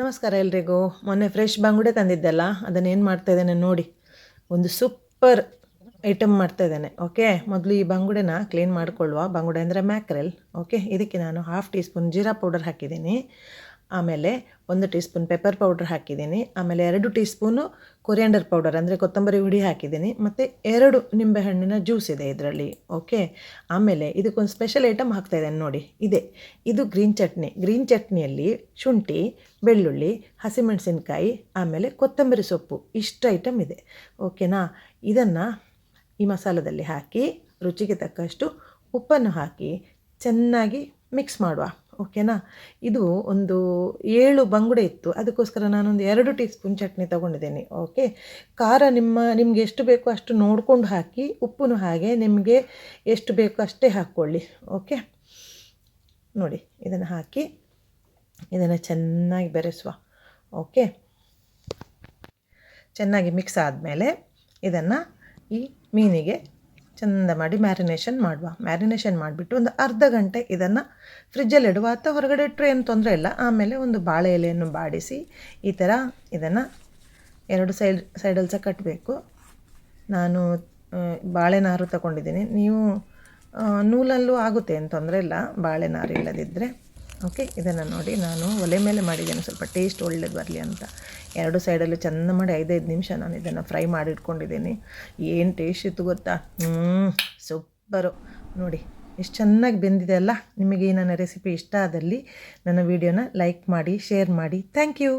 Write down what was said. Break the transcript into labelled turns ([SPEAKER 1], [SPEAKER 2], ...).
[SPEAKER 1] ನಮಸ್ಕಾರ ಎಲ್ರಿಗೂ. ಮೊನ್ನೆ ಫ್ರೆಶ್ ಬಂಗುಡೆ ತಂದಿದ್ದೆಲ್ಲ ಅದನ್ನು ಏನು ಮಾಡ್ತಾ ಇದ್ದೇನೆ ನೋಡಿ. ಒಂದು ಸೂಪರ್ ಐಟಮ್ ಮಾಡ್ತಾ ಇದ್ದೇನೆ ಓಕೆ ಮೊದಲು ಈ ಬಂಗುಡೆನ ಕ್ಲೀನ್ ಮಾಡಿಕೊಳ್ಳುವ. ಬಂಗುಡೆ ಅಂದರೆ ಮ್ಯಾಕ್ರೆಲ್ ಓಕೆ ಇದಕ್ಕೆ ನಾನು half teaspoon jeera powder ಹಾಕಿದ್ದೀನಿ. ಆಮೇಲೆ ಒಂದು ಟೀ ಸ್ಪೂನ್ ಪೆಪ್ಪರ್ ಪೌಡರ್ ಹಾಕಿದ್ದೀನಿ. ಆಮೇಲೆ ಎರಡು ಟೀ ಸ್ಪೂನು ಕೊರಿಯಾಂಡರ್ ಪೌಡರ್, ಅಂದರೆ ಕೊತ್ತಂಬರಿ ಹುಡಿ ಹಾಕಿದ್ದೀನಿ. ಮತ್ತು ಎರಡು ನಿಂಬೆಹಣ್ಣಿನ ಜ್ಯೂಸ್ ಇದೆ ಇದರಲ್ಲಿ, ಓಕೆ? ಆಮೇಲೆ ಇದಕ್ಕೊಂದು ಸ್ಪೆಷಲ್ ಐಟಮ್ ಹಾಕ್ತಾ ಇದ್ದೇನೆ ನೋಡಿ. ಇದೆ. ಇದು ಗ್ರೀನ್ ಚಟ್ನಿ. ಗ್ರೀನ್ ಚಟ್ನಿಯಲ್ಲಿ ಶುಂಠಿ, ಬೆಳ್ಳುಳ್ಳಿ, ಹಸಿಮೆಣಸಿನ್ಕಾಯಿ, ಆಮೇಲೆ ಕೊತ್ತಂಬರಿ ಸೊಪ್ಪು, ಇಷ್ಟು ಐಟಮ್ ಇದೆ, ಓಕೆನಾ? ಇದನ್ನು ಈ ಮಸಾಲದಲ್ಲಿ ಹಾಕಿ ರುಚಿಗೆ ತಕ್ಕಷ್ಟು ಉಪ್ಪನ್ನು ಹಾಕಿ ಚೆನ್ನಾಗಿ ಮಿಕ್ಸ್ ಮಾಡುವ. ಓಕೆನಾ ಇದು ಒಂದು ಏಳು ಬಂಗುಡೆ ಇತ್ತು. ಅದಕ್ಕೋಸ್ಕರ ನಾನೊಂದು ಎರಡು ಟೀ ಸ್ಪೂನ್ ಚಟ್ನಿ ತೊಗೊಂಡಿದ್ದೀನಿ. ಓಕೆ ಖಾರ ನಿಮ್ಮ, ನಿಮಗೆ ಎಷ್ಟು ಬೇಕೋ ಅಷ್ಟು ನೋಡಿಕೊಂಡು ಹಾಕಿ ಉಪ್ಪು ಹಾಗೆ ನಿಮಗೆ ಎಷ್ಟು ಬೇಕೋ ಅಷ್ಟೇ ಹಾಕ್ಕೊಳ್ಳಿ. ಓಕೆ ನೋಡಿ, ಇದನ್ನು ಹಾಕಿ, ಇದನ್ನು ಚೆನ್ನಾಗಿ ಬೆರೆಸುವ. ಓಕೆ ಚೆನ್ನಾಗಿ ಮಿಕ್ಸ್ ಆದಮೇಲೆ ಇದನ್ನು ಈ ಮೀನಿಗೆ ಚಂದ ಮಾಡಿ ಮ್ಯಾರಿನೇಷನ್ ಮಾಡುವ. ಮ್ಯಾರಿನೇಷನ್ ಮಾಡಿಬಿಟ್ಟು ಒಂದು ಅರ್ಧ ಗಂಟೆ ಇದನ್ನು ಫ್ರಿಜ್ಜಲ್ಲಿ ಇಡುವ ಅಥವಾ ಹೊರಗಡೆ ಇಟ್ಟರೆ ಏನು ತೊಂದರೆ ಇಲ್ಲ. ಆಮೇಲೆ ಒಂದು ಬಾಳೆ ಎಲೆಯನ್ನು ಬಾಡಿಸಿ ಈ ಥರ ಇದನ್ನು ಎರಡು ಸೈಡ್ ಸೈಡಲ್ಲಿ ಸಹ ಕಟ್ಟಬೇಕು ನಾನು ಬಾಳೆನಾರು ಬಾಳೆ ನಾರು ತಗೊಂಡಿದ್ದೀನಿ ನೀವು ನೂಲಲ್ಲೂ ಆಗುತ್ತೆ, ಏನು ತೊಂದರೆ ಇಲ್ಲ. ಬಾಳೆ ನಾರು ಇಲ್ಲದಿದ್ದರೆ ಓಕೆ, ಇದನ್ನು ನೋಡಿ ನಾನು ಒಲೆ ಮೇಲೆ ಮಾಡಿದ್ದೇನೆ. ಸ್ವಲ್ಪ ಟೇಸ್ಟ್ ಒಳ್ಳೇದು ಬರಲಿ ಅಂತ. ಎರಡು ಸೈಡಲ್ಲೂ ಚೆಂದ ಮಾಡಿ ಐದೈದು ನಿಮಿಷ ನಾನು ಇದನ್ನು ಫ್ರೈ ಮಾಡಿ ಇಟ್ಕೊಂಡಿದ್ದೀನಿ ಏನು ಟೇಸ್ಟ್ ಇತ್ತು ಗೊತ್ತಾ? ಹ್ಞೂ ಸೂಪರು. ನೋಡಿ, ಎಷ್ಟು ಚೆನ್ನಾಗಿ ಬೆಂದಿದೆ ಅಲ್ಲ? ನಿಮಗೆ ನನ್ನ ರೆಸಿಪಿ ಇಷ್ಟ ಆದಲ್ಲಿ ನನ್ನ ವಿಡಿಯೋನ ಲೈಕ್ ಮಾಡಿ ಶೇರ್ ಮಾಡಿ. Thank you